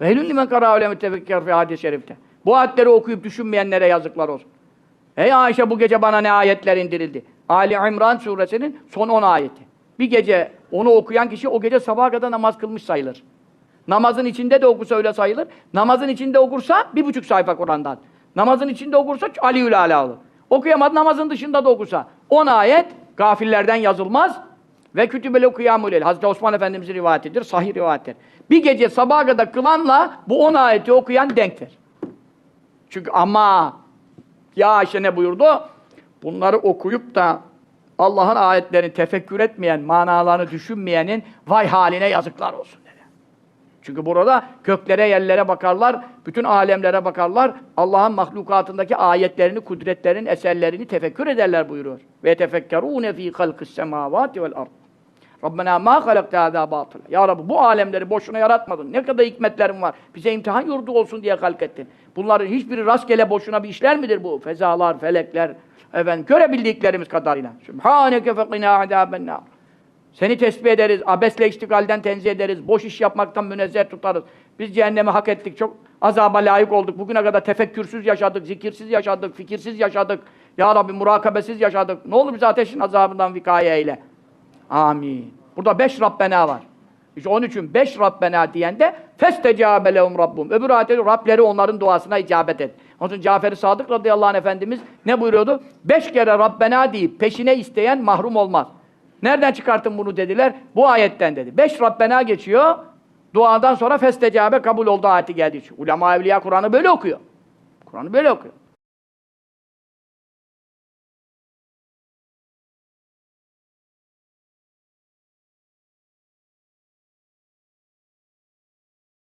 Vehlül limen kara öyle mütefekkir fi hadis-i şerifte. Bu ayetleri okuyup düşünmeyenlere yazıklar olsun. Ey Ayşe bu gece bana ne ayetler indirildi? Ali İmran suresinin son 10 ayeti. Bir gece onu okuyan kişi o gece sabaha kadar namaz kılmış sayılır. Namazın içinde de okusa öyle sayılır. Namazın içinde okursa bir buçuk sayfa Kur'an'dan. Namazın içinde okursa Aliül Ala olur. Okuyamadı namazın dışında da okusa. 10 ayet gafillerden yazılmaz. Ve kütübele kıyamul el. Hazreti Osman Efendimiz'in rivayetidir, sahih rivayettir. Bir gece sabaha kadar kılanla bu 10 ayeti okuyan denktir. Çünkü ama ya Ayşe ne buyurdu? Bunları okuyup da Allah'ın ayetlerini tefekkür etmeyen, manalarını düşünmeyenin vay haline yazıklar olsun dedi. Çünkü burada göklere, yerlere bakarlar, bütün alemlere bakarlar, Allah'ın mahlukatındaki ayetlerini, kudretlerin eserlerini tefekkür ederler buyuruyor. Ve tefekkerûne fî halkis semâvâti vel ard. Rabbena ma halakta hâzâ batıl. Ya Rabbi bu alemleri boşuna yaratmadın. Ne kadar hikmetlerin var. Bize imtihan yurdu olsun diye halk ettin. Bunların hiçbiri rastgele boşuna bir işler midir bu? Fezalar, felekler, efendim görebildiklerimiz kadarıyla. Sübhaneke fekina adâbennâr. Seni tesbih ederiz, abesle iştigalden tenzih ederiz, boş iş yapmaktan münezzeh tutarız. Biz cehennemi hak ettik, çok azaba layık olduk. Bugüne kadar tefekkürsüz yaşadık, zikirsiz yaşadık, fikirsiz yaşadık. Ya Rabbi murakabesiz yaşadık. Ne olur bizi ateşin azabından vikaye eyle. Amin. Burada beş Rabbena var. İşte onun için beş Rabbena diyende festecâbe lehum rabbum. Öbür ayette Rableri onların duasına icabet et. Onun için Cafer-i Sadık radıyallahu anh Efendimiz ne buyuruyordu? Beş kere Rabbena deyip peşine isteyen mahrum olmaz. Nereden çıkarttın bunu dediler? Bu ayetten dedi. Beş Rabbena geçiyor. Duadan sonra festecabe kabul oldu ayeti geldiği için. Ulema evliya Kur'an'ı böyle okuyor. Kur'an'ı böyle okuyor.